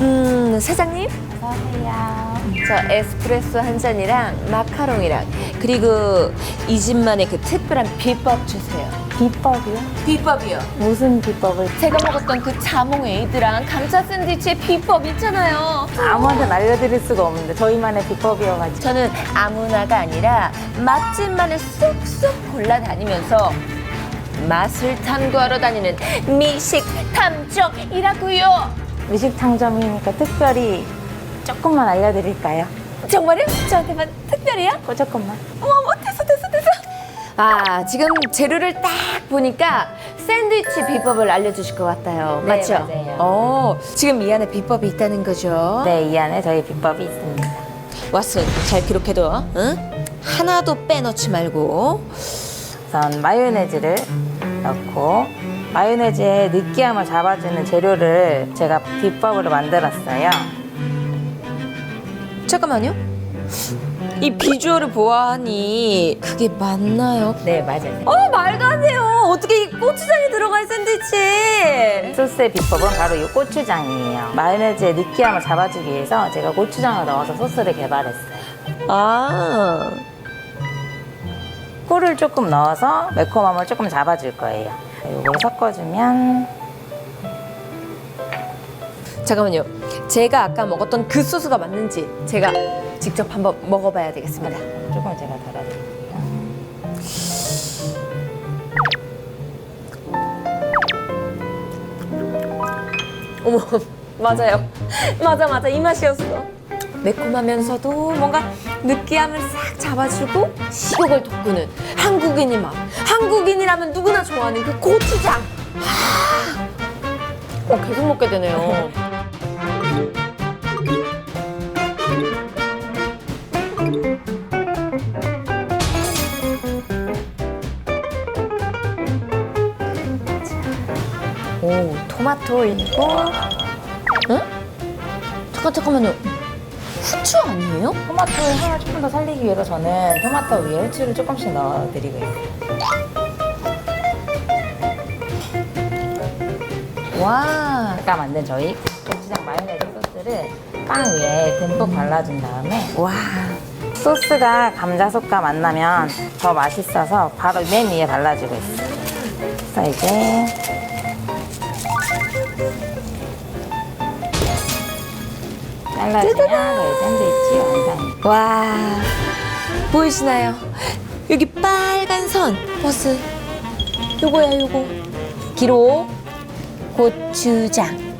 음, 사장님? 안녕하세요. 저 에스프레소 한 잔이랑 마카롱이랑 그리고 이 집만의 그 특별한 비법 주세요. 비법이요? 비법이요? 무슨 비법을? 제가 먹었던 그 자몽 에이드랑 감자 샌드위치의 비법 있잖아요. 아무한테는 알려드릴 수가 없는데 저희만의 비법이어가지고. 저는 아무나가 아니라 맛집만을 쏙쏙 골라다니면서 맛을 탐구하러 다니는 미식 탐정이라고요. 미식창점이니까 특별히 조금만 알려드릴까요? 정말요? 저한테만 특별해요? 그 조금만. 어머, 됐어, 됐어, 됐어. 아, 지금 재료를 딱 보니까 샌드위치 비법을 알려주실 것 같아요. 네, 맞죠? 맞아요. 어, 지금 이 안에 비법이 있다는 거죠? 네, 이 안에 저희 비법이 있습니다. 왓슨, 잘 기록해둬. 응? 하나도 빼놓지 말고. 우선 마요네즈를 넣고 마요네즈의 느끼함을 잡아주는 재료를 제가 비법으로 만들었어요. 잠깐만요. 이 비주얼을 보아하니 그게 맞나요? 네, 맞아요. 어, 말도 안 돼요. 어떻게 이 고추장이 들어간 샌드위치? 소스의 비법은 바로 이 고추장이에요. 마요네즈의 느끼함을 잡아주기 위해서 제가 고추장을 넣어서 소스를 개발했어요. 아. 꿀을 조금 넣어서 매콤함을 조금 잡아줄 거예요. 이걸 섞어주면 잠깐만요. 제가 아까 먹었던 그 소스가 맞는지 제가 직접 한번 먹어봐야 되겠습니다. 조금 제가 덜어드릴게요. 어머, 맞아요. 맞아, 맞아. 이 맛이었어. 매콤하면서도 뭔가 느끼함을 싹 잡아주고 식욕을 돋구는 한국인의 맛. 한국인이라면 누구나 좋아하는 그 고추장. 아, 어, 계속 먹게 되네요. 오, 토마토 있고. 응? 잠깐, 잠깐만요. 후추 아니에요? 토마토의 향을 조금 더 살리기 위해서 저는 토마토 위에 후추를 조금씩 넣어드리고 있어요. 와. 아까 만든 저희 고추장 마요네즈 소스를 빵 위에 듬뿍 발라준 다음에 와. 소스가 감자 속감 안 나면 더 맛있어서 바로 맨 위에 발라주고 있어요. 그래서 이제 저희 샌드위치 완성입니다. 와. 보이시나요? 여기 빨간 선. 버스. 요거야, 요거. 기록. 고추장.